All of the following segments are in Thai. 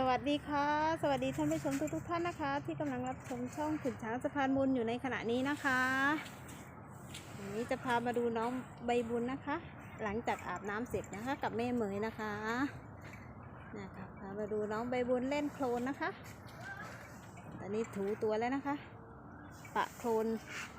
สวัสดีค่ะ สวัสดีท่านผู้ชมทุกทุกท่านนะคะ ที่กำลังรับชมช่องขุนช้างสะพานบุญอยู่ในขณะนี้นะคะวันนี้จะพามาดูน้องใบบุญนะคะ หลังจากอาบน้ำเสร็จนะคะ กับแม่เหมยนะคะนะคะพามาดูน้องใบบุญเล่นโคลนนะคะ ตอนนี้ถูตัวแล้วนะคะ ปะโคลน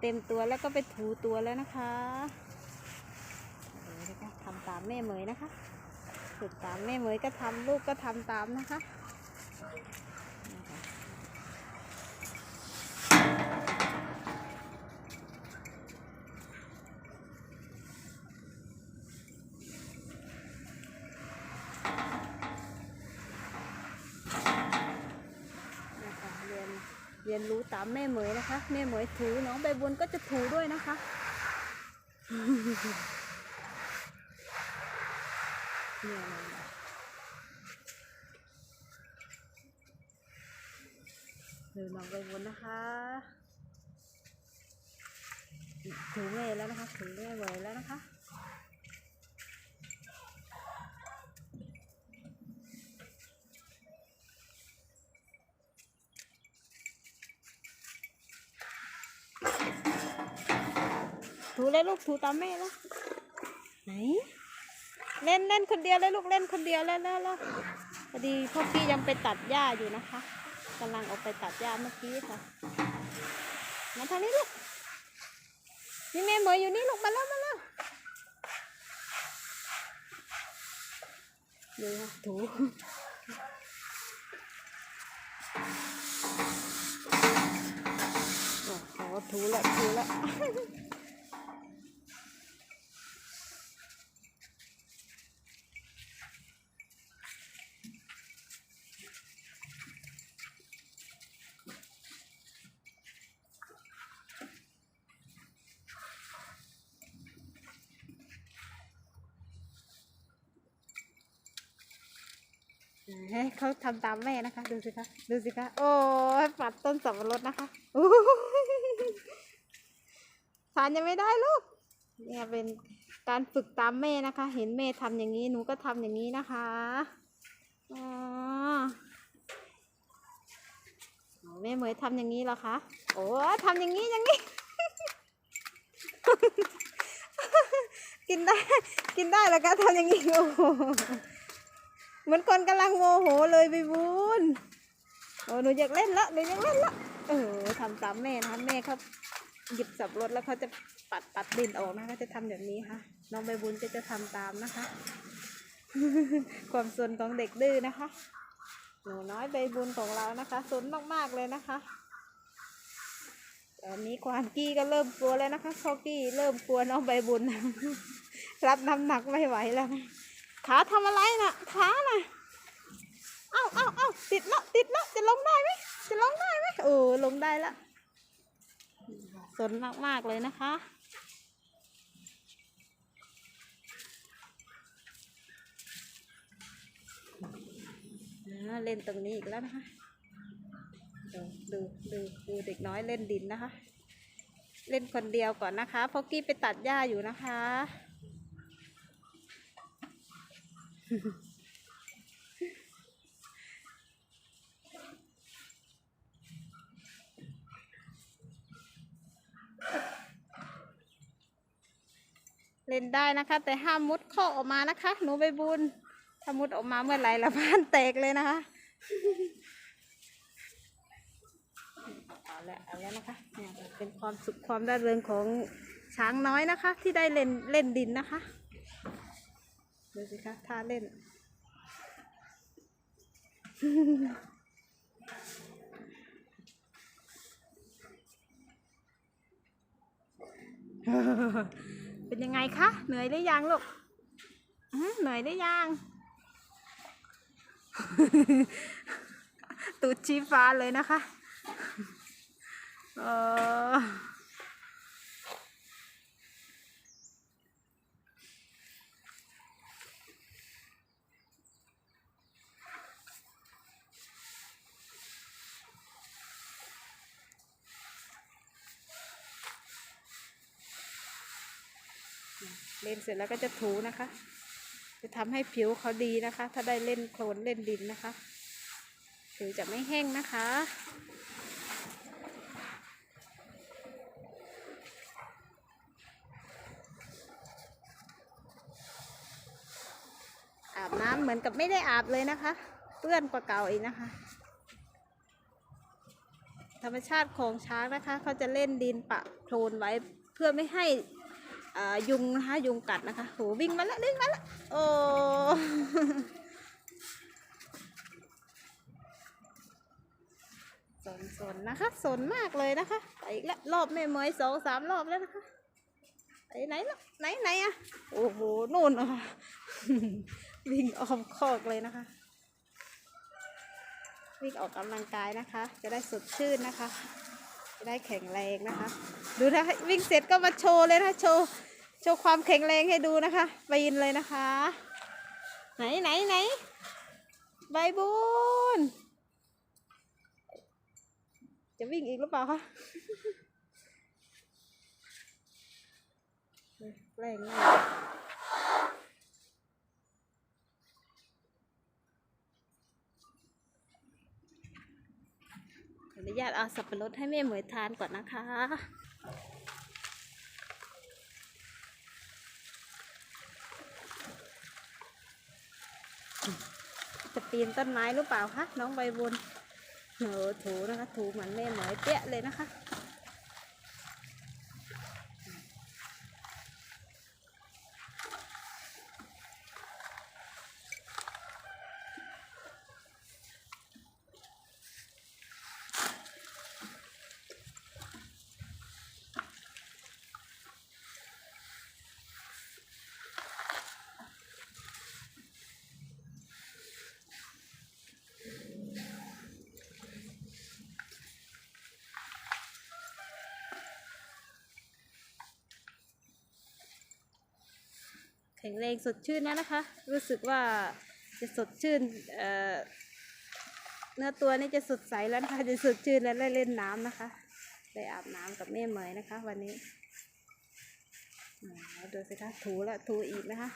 เต็มตัวแล้วก็ไปถูตัวแล้วนะคะเดี๋ยวนะคะทำตามแม่เหมยนะคะฝึกตามแม่เหมยก็ทำลูกก็ทำตามนะคะ เรียนเรียนรู้ตามแม่เหมยนะคะ แม่เหมยถูน้องใบบุญก็จะถูด้วยนะคะ เนี่ย เนี่ยเนี่ยดูน้องใบบุญนะคะถึงแม่แล้วนะคะถึงแม่เหวแล้วนะคะถูเลยลูกถูตามแม่แล้วไหนเล่นเล่นคนเดียวเลยลูกเล่นคนเดียวแล้วแล้วแล้วพอดีพ่อพี่ยังไปตัดหญ้าอยู่นะคะ กำลังออกไปตัดหญ้าเมื่อกี้ค่ะ มาทางนี้ลูก นี่แม่เหมยอยู่นี่ลูกมาแล้วมาแล้วดูค่ะถูโอ้โหถูแล้วถูแล้ว เขาทำตามแม่นะคะ ดูสิคะ ดูสิคะ โอ้ยปัดต้นสับปะรดนะคะทานยังไม่ได้ลูก เนี่ยเป็นการฝึกตามแม่นะคะ เห็นแม่ทำอย่างนี้ หนูก็ทำอย่างนี้นะคะอ๋อโอ้แม่เหมยทำอย่างนี้เหรอคะ โอ้ทำอย่างนี้อย่างนี้ กินได้ กินได้แล้วก็ทำอย่างนี้ โอ้ เหมือนคนกำลังโมโหเลยไปบุญโอ้หนูอยากเล่นละหนูอยากเล่นละเออทำตามแม่นะคะแม่เขาหยิบสับรถแล้วเขาจะปัดปัดดินออกนะคะจะทำแบบนี้ค่ะ น้องใบบุญก็จะทำตามนะคะ ความสนของเด็กดื้อนะคะ หนูน้อยใบบุญของเรานะคะสนมากๆเลยนะคะตอนนี้ควานกี้ก็เริ่มกลัวแล้วนะคะพอกี้เริ่มกลัวน้องใบบุญ รับน้ำหนักไม่ไหวแล้ว ขาทำอะไรน่ะขาน่ะเอ้าเอ้าเอ้าติดละติดละจะลงได้ไหมจะลงได้ไหมเออลงได้ละสนมากมากๆเลยนะคะ เล่นตรงนี้อีกแล้วนะคะ ดูดูดูดูเด็กน้อยเล่นดินนะคะ เล่นคนเดียวก่อนนะคะพราะกี้ไปตัดหญ้าอยู่นะคะ เล่นได้นะคะ แต่ห้ามมุดข้อออกมานะคะ หนูใบบุญถ้ามุดออกมาเมื่อไหร่ละบ้านแตกเลยนะคะเอาละเอาแล้วนะคะเนี่ยเป็นความสุขความร่าเริงของช้างน้อยนะคะ ที่ได้เล่นเล่นดินนะคะ ดูสิคะท่าเล่น เป็นยังไงคะ เหนื่อยหรือยังลูกเหนื่อยหรือยัง ตูดชี้ฟ้าเลยนะคะ เออ เล่นเสร็จแล้วก็จะถูนะคะ จะทำให้ผิวเขาดีนะคะ ถ้าได้เล่นโคลนเล่นดินนะคะ ผิวจะไม่แห้งนะคะอาบน้ำเหมือนกับไม่ได้อาบเลยนะคะ เปื้อนกว่าเก่าอีกนะคะ ธรรมชาติของช้างนะคะ เขาจะเล่นดินปะโคลนไว้เพื่อไม่ให้ ยุงนะคะยุงกัดนะคะโหวิ่งมาแล้ววิ่งมาแล้วโอ้สนสนนะคะ สนมากเลยนะคะไปอีกแล้วรอบแม่เมยสองสามรอบแล้วนะคะไปไหนล่ะไหนไหนอะโอ้โหนู่นนะคะวิ่งออมคอกเลยนะคะ วิ่งออกกำลังกายนะคะ จะได้สดชื่นนะคะ จะได้แข็งแรงนะคะ ดูนะวิ่งเสร็จก็มาโชว์เลยนะโชว์ โชว์ความแข็งแรงให้ดูนะคะไปยินเลยนะคะ ไหนไหนไหนใบบุญจะวิ่งอีกหรือเปล่าคะแรงมากขออนุญาตเอาสับปะรดให้แม่เหมยทานก่อนนะคะ จะปีนต้นไม้หรือเปล่าคะน้องใบบุญเหถูนะคะ ถูเหมือนแม่เหมยเปี้ยเลยนะคะ แข็งแรงสดชื่นแล้วนะคะ รู้สึกว่าจะสดชื่นเอ่อเนื้อตัวนี่จะสดใสแล้วนะคะ จะสดชื่นและได้เล่นน้ำนะคะ ได้อาบน้ำกับแม่เหมยนะคะ วันนี้ดูสิคะถูแล้วถูอีกนะคะ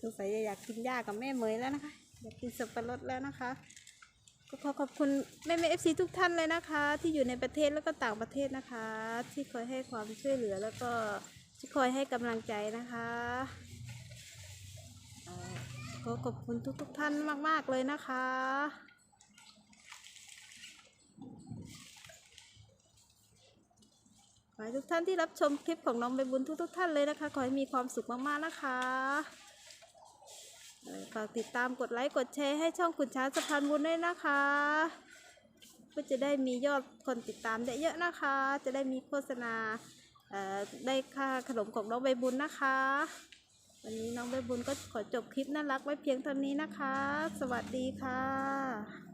สงสัยจะอยากกินหญ้ากับแม่เหมยแล้วนะคะ อยากกินสับปะรดแล้วนะคะ ก็ขอขอบคุณแม่แม่เอฟซีทุกท่านเลยนะคะ ที่อยู่ในประเทศแล้วก็ต่างประเทศนะคะ ที่คอยให้ความช่วยเหลือแล้วก็ที่คอยให้กำลังใจนะคะขอขอบคุณทุกทุกๆท่านมาก ๆ เลยนะคะขอให้ทุกท่านที่รับชมคลิปของน้องใบบุญทุกๆท่านเลยนะคะ ขอให้มีความสุขมากๆนะคะ ฝากติดตามกดไลค์กดแชร์ให้ช่องขุนช้างสะพานบุญด้วยนะคะเพื่อจะได้มียอดคนติดตามเยอะๆนะคะ จะได้มีโฆษณาได้ค่าขนมของน้องใบบุญนะคะ วันนี้น้องใบบุญก็ขอจบคลิปน่ารักไว้เพียงเท่านี้นะคะ สวัสดีค่ะ